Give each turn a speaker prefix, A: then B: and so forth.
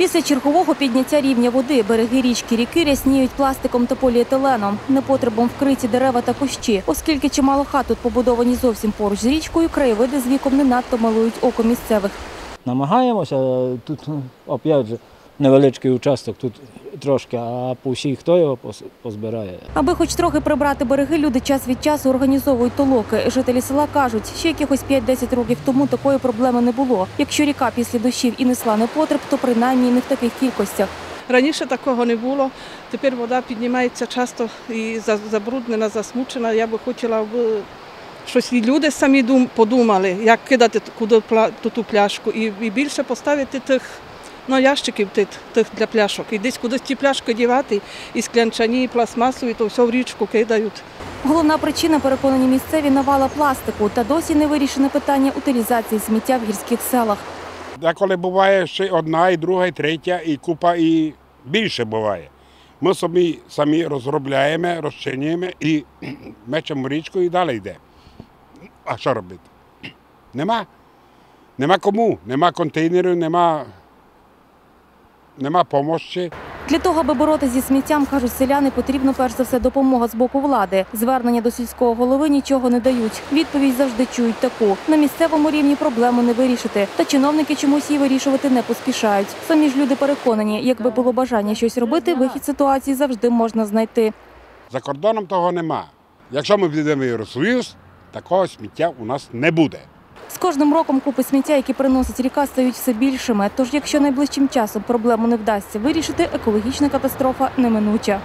A: Після чергового підняття рівня води береги річки ріки рясніють пластиком та поліетиленом, непотребом вкриті дерева та кущі. Оскільки чимало хат тут побудовані зовсім поруч з річкою, краєвиди з віком не надто малують око місцевих.
B: Намагаємося, тут ну, опять же невеличкий участок, тут трошки, а по всій хто його позбирає.
A: Аби хоч трохи прибрати береги, люди час від часу організовують толоки. Жителі села кажуть, ще якихось 5-10 років тому такої проблеми не було. Якщо ріка після дощів і несла непотреб, то принаймні не в таких кількостях.
C: Раніше такого не було. Тепер вода піднімається часто і за- забруднена, засмучена. Я би хотіла, аби щось і люди самі дум- подумали, як кидати куди ту, пляшку, і більше поставити тих ну, ящиків тих, для пляшок. І десь кудись ті пляшки дівати, і склянчані, і пластмасові, то все в річку кидають.
A: Головна причина, переконані місцеві, навала пластику та досі не вирішене питання утилізації сміття в гірських селах.
D: Деколи буває ще одна, і друга, і третя, і купа, і більше буває. Ми собі самі розробляємо, розчиняємо і мечемо річку і далі йде. А що робити? Нема. Нема кому, нема контейнерів, нема, нема помощі.
A: Для того, аби боротися зі сміттям, кажуть селяни, потрібно перш за все допомога з боку влади. Звернення до сільського голови нічого не дають. Відповідь завжди чують таку: на місцевому рівні проблему не вирішити. Та чиновники чомусь її вирішувати не поспішають. Самі ж люди переконані, якби було бажання щось робити, вихід ситуації завжди можна знайти.
D: За кордоном того нема. Якщо ми підемо в Євросоюз, такого сміття у нас не буде.
A: Кожним роком купи сміття, які приносить ріка, стають все більшими. Тож, якщо найближчим часом проблему не вдасться вирішити, екологічна катастрофа неминуча.